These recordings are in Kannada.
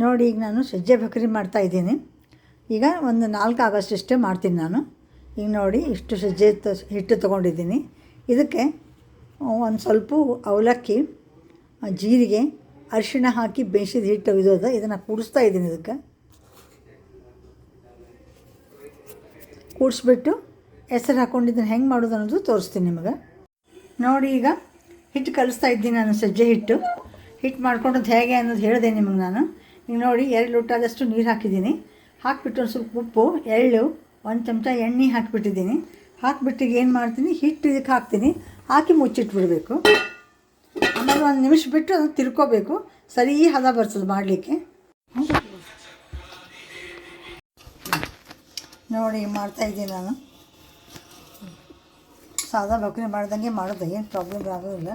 ನೋಡಿ, ಈಗ ನಾನು ಸಜ್ಜೆ ಭಕ್ರಿ ಮಾಡ್ತಾಯಿದ್ದೀನಿ ಈಗ ಒಂದು ನಾಲ್ಕು ಆಗೋಷ್ಟಷ್ಟೇ ಮಾಡ್ತೀನಿ ನಾನು. ಈಗ ನೋಡಿ, ಇಷ್ಟು ಸಜ್ಜೆ ತ, ಹಿಟ್ಟು ತೊಗೊಂಡಿದ್ದೀನಿ. ಇದಕ್ಕೆ ಒಂದು ಸ್ವಲ್ಪ ಅವಲಕ್ಕಿ ಜೀರಿಗೆ, ಅರಿಶಿಣ ಹಾಕಿ ಬೇಯಿಸಿದ ಹಿಟ್ಟು ಇದು ಅದ ಇದನ್ನು ಕೂಡಿಸ್ತಾ ಇದ್ದೀನಿ ಇದಕ್ಕೆ. ಕೂಡಿಸ್ಬಿಟ್ಟು ಹೆಸರು ಹಾಕ್ಕೊಂಡಿದ್ದನ್ನು ಹೆಂಗೆ ಮಾಡೋದು ಅನ್ನೋದು ತೋರಿಸ್ತೀನಿ ನಿಮಗೆ. ನೋಡಿ, ಈಗ ಹಿಟ್ಟು ಕಲಿಸ್ತಾ ಇದ್ದೀನಿ ನಾನು ಸಜ್ಜೆ ಹಿಟ್ಟು. ಹಿಟ್ಟು ಮಾಡ್ಕೊಂಡದ್ದು ಹೇಗೆ ಅನ್ನೋದು ಹೇಳಿದೆ ನಿಮಗೆ ನಾನು. ಈಗ ನೋಡಿ ಎರಡು ಲೋಟದಷ್ಟು ನೀರು ಹಾಕಿದ್ದೀನಿ. ಹಾಕಿಬಿಟ್ಟು ಒಂದು ಸ್ವಲ್ಪ ಉಪ್ಪು, ಎಳ್ಳು, ಒಂದು ಚಮಚ ಎಣ್ಣೆ ಹಾಕಿಬಿಟ್ಟಿದ್ದೀನಿ. ಹಾಕಿಬಿಟ್ಟು ಏನು ಮಾಡ್ತೀನಿ, ಹಿಟ್ಟು ಇದಕ್ಕೆ ಹಾಕ್ತೀನಿ. ಹಾಕಿ ಮುಚ್ಚಿಟ್ಬಿಡಬೇಕು. ಆಮೇಲೆ ಒಂದು ನಿಮಿಷ ಬಿಟ್ಟು ಅದನ್ನು ತಿರ್ಕೋಬೇಕು. ಸರಿ, ಹದ ಬರ್ತದೆ ಮಾಡಲಿಕ್ಕೆ. ನೋಡಿ ಮಾಡ್ತಾಯಿದ್ದೀನಿ ನಾನು. ಸಾದಾ ಬಕ್ರಿ ಮಾಡ್ದಂಗೆ ಮಾಡೋದು, ಏನು ಪ್ರಾಬ್ಲಮ್ ಆಗೋದಿಲ್ಲ.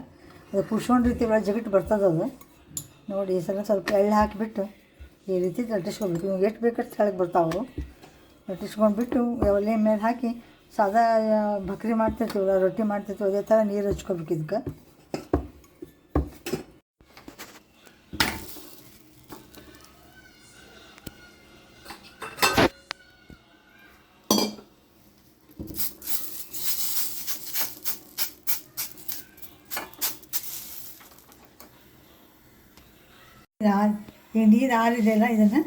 ಅದು ಪುಷ್ಕೊಂಡ್ ರೀತಿ ಒಳಗೆ ಜಗಟ್ಟು ಬರ್ತದೆ ಅದು. ನೋಡಿ, ಈ ಸಲ ಸ್ವಲ್ಪ ಎಳ್ಳು ಹಾಕಿಬಿಟ್ಟು ಈ ರೀತಿ ಲಟ್ಟಿಸ್ಕೊಬೇಕು ನೀವು ಎಷ್ಟು ಬೇಕಷ್ಟು ಕೆಳಗೆ ಬರ್ತಾವೆ. ಲಟ್ಟಿಸ್ಕೊಂಡ್ಬಿಟ್ಟು ಒಲೆ ಮೇಲೆ ಹಾಕಿ, ಸಾದಾ ಬಕ್ರಿ ಮಾಡ್ತಿರ್ತೀವಲ್ಲ, ರೊಟ್ಟಿ ಮಾಡ್ತಿರ್ತೀವಿ ಅದೇ ಥರ ನೀರು ಹಚ್ಕೋಬೇಕು ಇದಕ್ಕೆ. ಈಗ ನೀರು ಆರಿದೆಯಲ್ಲ ಇದನ್ನು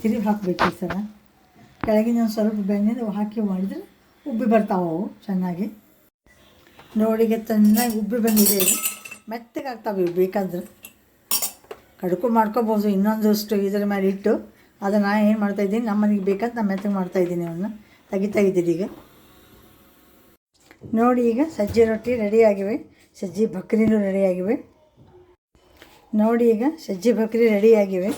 ತಿರುಗಿ ಹಾಕಬೇಕು ಈ ಸಲ. ಕೆಳಗಿನ ಒಂದು ಸ್ವಲ್ಪ ಬೆಣ್ಣೆ ಹಾಕಿ ಮಾಡಿದ್ರೆ ಉಬ್ಬಿ ಬರ್ತಾವೆ ಅವು ಚೆನ್ನಾಗಿ. ನೋಡಿಗೆ ಚೆನ್ನಾಗಿ ಉಬ್ಬಿ ಬಂದಿದೆ ಇದು. ಮೆತ್ತಗೆ ಆಗ್ತಾವೆ ಇವು ಬೇಕಾದ್ರೆ. ಕಡುಕು ಮಾಡ್ಕೋಬೋದು, ಇನ್ನೊಂದಷ್ಟು ಇದರ ಮೇಲೆ ಇಟ್ಟು. ಅದನ್ನು ಏನು ಮಾಡ್ತಾಯಿದ್ದೀನಿ ನಮ್ಮ ಮನೆಗೆ ಬೇಕಾದ್ರೆ ನಾನು ಮೆತ್ತಗೆ ಮಾಡ್ತಾಯಿದ್ದೀನಿ ಅವನ್ನ ತೆಗಿತಾ ಇದ್ದೀನಿ ಈಗ. ನೋಡಿ ಈಗ ಸಜ್ಜೆ ರೊಟ್ಟಿ ರೆಡಿಯಾಗಿವೆ ಸಜ್ಜೆ ಬಕ್ರಿನೂ ರೆಡಿಯಾಗಿವೆ ನೋಡಿ ಈಗ ಸಜ್ಜಿ ಬಕ್ರಿ ರೆಡಿಯಾಗಿವೆ.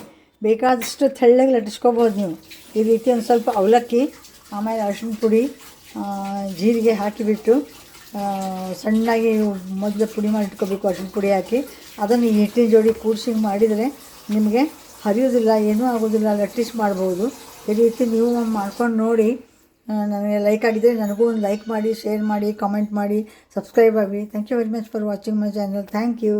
ಬೇಕಾದಷ್ಟು ತೆಳ್ಳಗೆ ಲಟ್ಟಿಸ್ಕೋಬೋದು ನೀವು. ಈ ರೀತಿ ಒಂದು ಸ್ವಲ್ಪ ಅವಲಕ್ಕಿ, ಆಮೇಲೆ ಅರಿಶಿನ ಪುಡಿ ಜೀರಿಗೆ ಹಾಕಿಬಿಟ್ಟು ಸಣ್ಣಾಗಿ ಮೊದಲು ಪುಡಿ ಮಾಡಿ ಇಟ್ಕೋಬೇಕು ಅರಿಶಿನ ಪುಡಿ ಹಾಕಿ. ಅದನ್ನು ಈ ಹಿಟ್ಟಿನ ಜೋಡಿ ಕೂಡಿಸಿ ಮಾಡಿದರೆ ನಿಮಗೆ ಹರಿಯೋದಿಲ್ಲ ಏನೂ ಆಗೋದಿಲ್ಲ ಲಟ್ಟಿಸ್ ಮಾಡ್ಬೋದು. ಈ ರೀತಿ ನೀವು ಮಾಡ್ಕೊಂಡು ನೋಡಿ ನನಗೆ ಲೈಕ್ ಆಗಿದ್ದರೆ ನನಗೂ ಒಂದು ಲೈಕ್ ಮಾಡಿ, ಶೇರ್ ಮಾಡಿ, ಕಮೆಂಟ್ ಮಾಡಿ, ಸಬ್ಸ್ಕ್ರೈಬ್ ಆಗಿ thank you very much for watching my channel thank you